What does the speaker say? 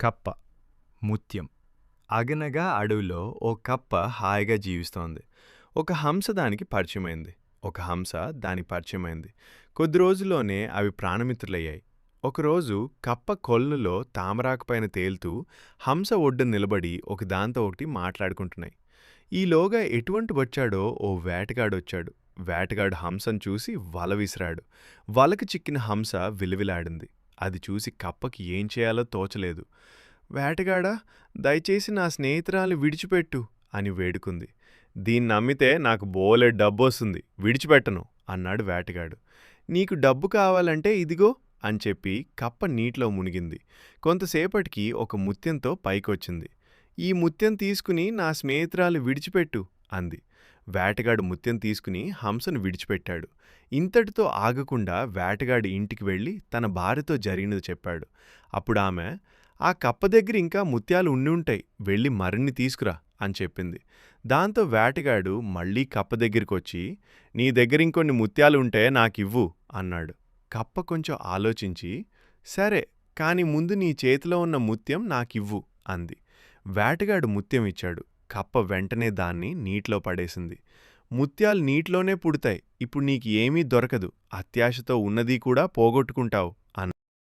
కప్ప ముత్యం. అగనగా అడవిలో ఓ కప్ప హాయిగా జీవిస్తోంది. ఒక హంస దానికి పరిచయమైంది. ఒక హంస దాని పరిచయమైంది. కొద్ది రోజుల్లోనే అవి ప్రాణమిత్రులయ్యాయి. ఒకరోజు కప్ప కొల్లులో తామరాకపైన తేలుతూ హంస ఒడ్డు నిలబడి ఒక దాంతో ఒకటి మాట్లాడుకుంటున్నాయి. ఈలోగా ఎటువంటి వచ్చాడో ఓ వేటగాడొచ్చాడు. వేటగాడు హంసను చూసి వల విసిరాడు. వలకు చిక్కిన హంస విలువిలాడింది. అది చూసి కప్పకి ఏం చేయాలో తోచలేదు. వేటగాడా దయచేసి నా స్నేహితురాలు విడిచిపెట్టు అని వేడుకుంది. దీన్ని నమ్మితే నాకు బోలే డబ్బు వస్తుంది విడిచిపెట్టను అన్నాడు వేటగాడు. నీకు డబ్బు కావాలంటే ఇదిగో అని చెప్పి కప్ప నీటిలో మునిగింది. కొంతసేపటికి ఒక ముత్యంతో పైకొచ్చింది. ఈ ముత్యం తీసుకుని నా స్నేహితురాలు విడిచిపెట్టు అంది. వేటగాడు ముత్యం తీసుకుని హంసను విడిచిపెట్టాడు. ఇంతటితో ఆగకుండా వేటగాడి ఇంటికి వెళ్ళి తన భార్యతో జరిగినది చెప్పాడు. అప్పుడు ఆమె ఆ కప్ప దగ్గర ఇంకా ముత్యాలు ఉండి ఉంటాయి వెళ్ళి మరిన్ని తీసుకురా అని చెప్పింది. దాంతో వేటగాడు మళ్ళీ కప్ప దగ్గరికి వచ్చి నీ దగ్గర ఇంకొన్ని ముత్యాలు ఉంటే నాకివ్వు అన్నాడు. కప్ప కొంచెం ఆలోచించి సరే కాని ముందు నీ చేతిలో ఉన్న ముత్యం నాకివ్వు అంది. వేటగాడు ముత్యం ఇచ్చాడు. కప్ప వెంటనే దాన్ని నీటిలో పడేసింది. ముత్యాలు నీటిలోనే పుడతాయి. ఇప్పుడు నీకు ఏమీ దొరకదు. అత్యాశతో ఉన్నది కూడా పోగొట్టుకుంటావు.